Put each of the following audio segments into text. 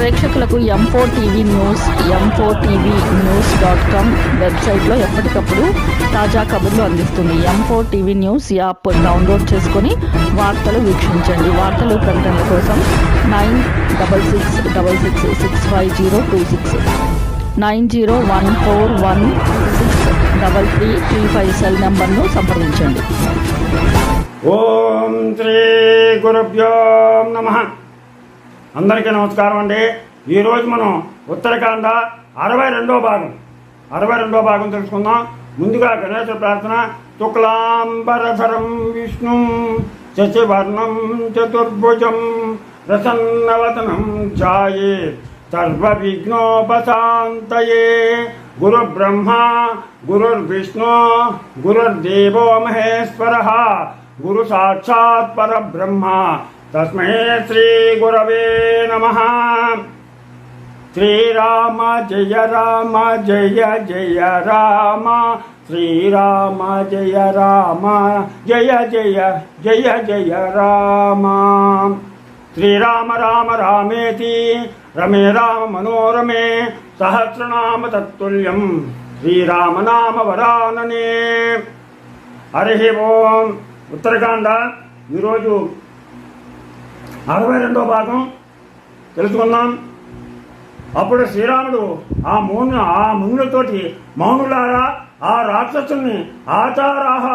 ప్రేక్షకులకు M four TV news M four TV news dot com వెబ్సైట్లో ఎప్పటికప్పుడు తాజా కబుర్లు అందిస్తుంది. M four TV news app download చేసుకొని వార్తలు వీక్షించండి. వార్తలు ప్రకటనల కోసం nine double six double six six five zero two six nine zero one four one six double three three five cell నెంబర్ను సంప్రదించండి. ఓం శ్రీ గురుభ్యో నమ. అందరికీ నమస్కారం అండి. ఈరోజు మనం ఉత్తరాఖండ అరవై రెండో భాగం. అరవై రెండో భాగం తెలుసుకుందాం. ముందుగా గణేశ ప్రార్థన. శుక్లాంబరధరం విష్ణు శశివర్ణం చతుర్భుజం ప్రసన్నవతనం ఛాయే. సర్వ విఘ్నోపశాంతయే గురు బ్రహ్మ గురుర్విష్ణు గురుర్దేవో మహేశ్వర. గురు సాక్షాత్ పరబ్రహ్మ. తస్మై శ్రీ గురవే నమ శ్రీరామ జయ రామ జయ జయ రామ శ్రీరామ జయ రామ జయ జయ జయ జయ రామ శ్రీరామ రామ రామేతి రమే రామ మనోరమే సహస్రనామ తత్తుల్యం శ్రీరామనామ వరాననే హరి ఓం ఉత్తరాఖండ ఈరోజు అరవై రెండో భాగం తెలుసుకుందాం. అప్పుడు శ్రీరాముడు ఆ మౌను ఆ మునులతోటి మౌనులారా ఆ రాక్షసుని ఆచారాహ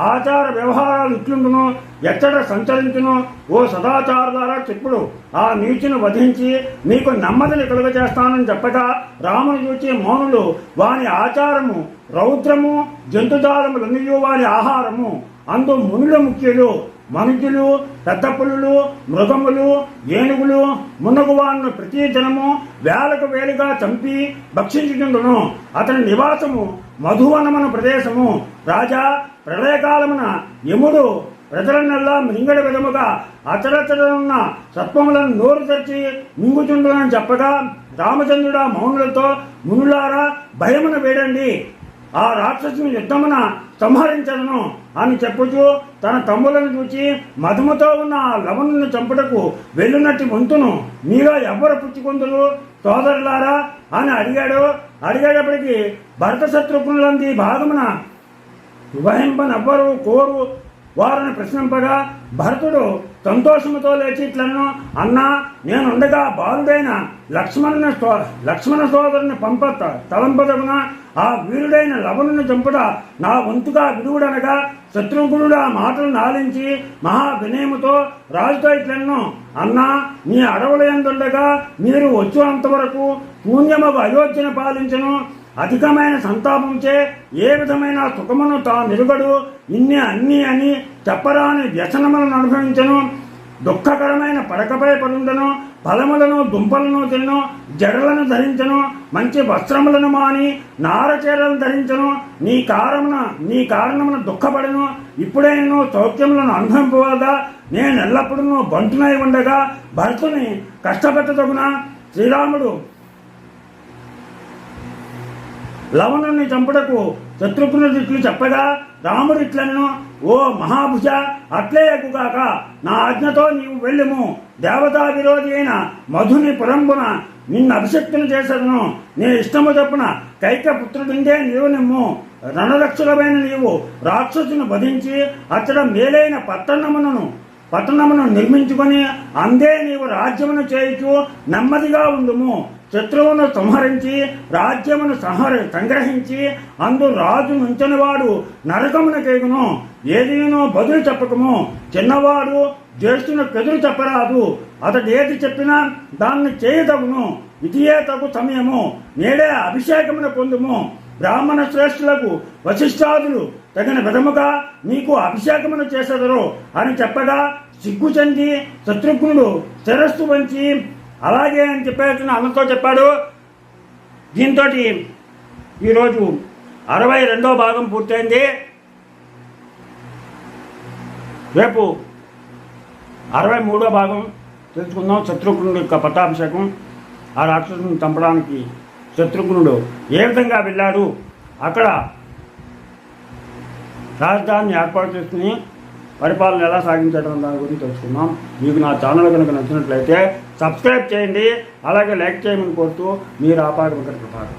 ఆచార వ్యవహారాలు ఇట్లుండును ఎక్కడ సంచరించును ఓ సదాచారులారా చెప్పుడు ఆ నీచును వధించి మీకు నెమ్మదిని కలుగ చేస్తానని చెప్పగా రాముని చూచి మౌనులు వాని ఆచారము రౌద్రము జంతుజాలములన్నీ వాని ఆహారము అందు మునుల ముఖ్యులు. మనుషులు పెద్ద పులులు మృగములు ఏనుగులు మున్నగువాలను ప్రతి జనము వేలకు వేలుగా చంపి భక్షించుచుండును. అతని నివాసము మధువనమన ప్రదేశము. రాజా ప్రళయకాలమున యముడు ప్రజలనల్లా మింగడి విధముగా అచరచరనున్న సత్వములను నోరు తెరిచి మింగుచుండునని చెప్పగా రామచంద్రుడ మౌనులతో మునులారా భయమున వేడండి. ఆ రాక్షసుని యుద్ధమున సంహరించను అని చెప్పుచూ తన తమ్ములను చూచి మధుమతో ఉన్న ఆ లవణుని చంపుటకు వెళ్ళునట్టి వంతును మీలో ఎవరు పుచ్చుకుందురు? సోదరులారా అని అడిగాడు. అడిగేటప్పటికీ భరత శత్రుఘ్నులంది భాగమున వివహింపనెవ్వరు? కోరు? వారిని ప్రశ్నింపగా భరతుడు సంతోషముతో లేచి ఇట్లను? అన్నా నేనుండగా బాలుడైన లక్ష్మణుని లక్ష్మణ సోదరుని పంప తలంపదగున ఆ వీరుడైన లవణుని చంపుట నా వంతుగా విడుగుడనగా శత్రుఘ్నుడు ఆ మాటలను ఆలించి మహా వినయముతో రాజుతో ఇట్లను? అన్నా మీ అడవుల ఎందుండగా మీరు వచ్చేంత వరకు శూన్యమగు అయోధ్యను పాలించను. అధికమైన సంతాపంచే ఏ విధమైన సుఖమును తా నిరుగడు ఇన్ని అన్ని అని చెప్పరాని వ్యసనములను అనుభవించను. దుఃఖకరమైన పడకపై పడుండను ఫలములను దుంపలను తిను జడలను ధరించను మంచి వస్త్రములను మాని నారచీరలను ధరించను. నీ కారమున నీ కారణమున దుఃఖపడను. ఇప్పుడైనను సౌఖ్యములను అనుభవింపవగా నేను ఎల్లప్పుడూ బంటునై ఉండగా భర్తని కష్టపెట్టదగున? శ్రీరాముడు లవణుని చంపుటకు శత్రుఘ్నుడు ఇట్లు చెప్పగా రాముడు ఇట్లను ఓ మహాభుజ అట్లే ఎక్కుగాక నా ఆజ్ఞతో నీవు వెళ్ళుము. దేవతా విరోధి అయిన మధుని పురంబున నిన్ను అభిషక్తులు చేసదును. నీ ఇష్టము చొప్పున కైకపుత్రుడిందే నీవు నిమ్ము. రణరక్షులమైన నీవు రాక్షసును వధించి అతడ మేలైన పట్టణమును పట్టణమును నిర్మించుకొని అందే నీవు రాజ్యమును చేయుచు నెమ్మదిగా ఉండుము. శత్రువును సంహరించి రాజ్యమును సంహర సంగ్రహించి అందు రాజు నుంచనివాడు నరకమునకేగును. ఏదైనా బదులు చెప్పకము. చిన్నవాడు జ్యేష్ఠుని ఎదురు చెప్పరాదు. అతడు ఏది చెప్పినా దాన్ని చేయదగును. ఇదియే తగు సమయము. నేడే అభిషేకమును పొందుము. బ్రాహ్మణ శ్రేష్ఠులకు వశిష్ఠాదులు తగిన విధముగా నీకు అభిషేకమును చేసెదరు అని చెప్పగా సిగ్గు చెంది శత్రుఘ్నుడు శిరస్సు వంచి అలాగే అని చెప్పేసిన అన్నతో చెప్పాడు. దీంతో ఈరోజు అరవై రెండో భాగం పూర్తయింది. రేపు అరవై మూడో భాగం తెలుసుకుందాం. శత్రుఘ్నుడు యొక్క పట్టాభిషేకం. ఆ రాక్షసుని చంపడానికి శత్రుఘ్నుడు ఏ విధంగా వెళ్ళాడు? అక్కడ రాజధానిని ఏర్పాటు చేసుకుని పరిపాలన ఎలా సాగించడం దాని గురించి తెలుసుకుందాం. మీకు నా ఛానల్ కనుక నచ్చినట్లయితే సబ్స్క్రైబ్ చేయండి అలాగే లైక్ చేయమని కోరుతూ మీరు ఆపాక ప్రభాకర్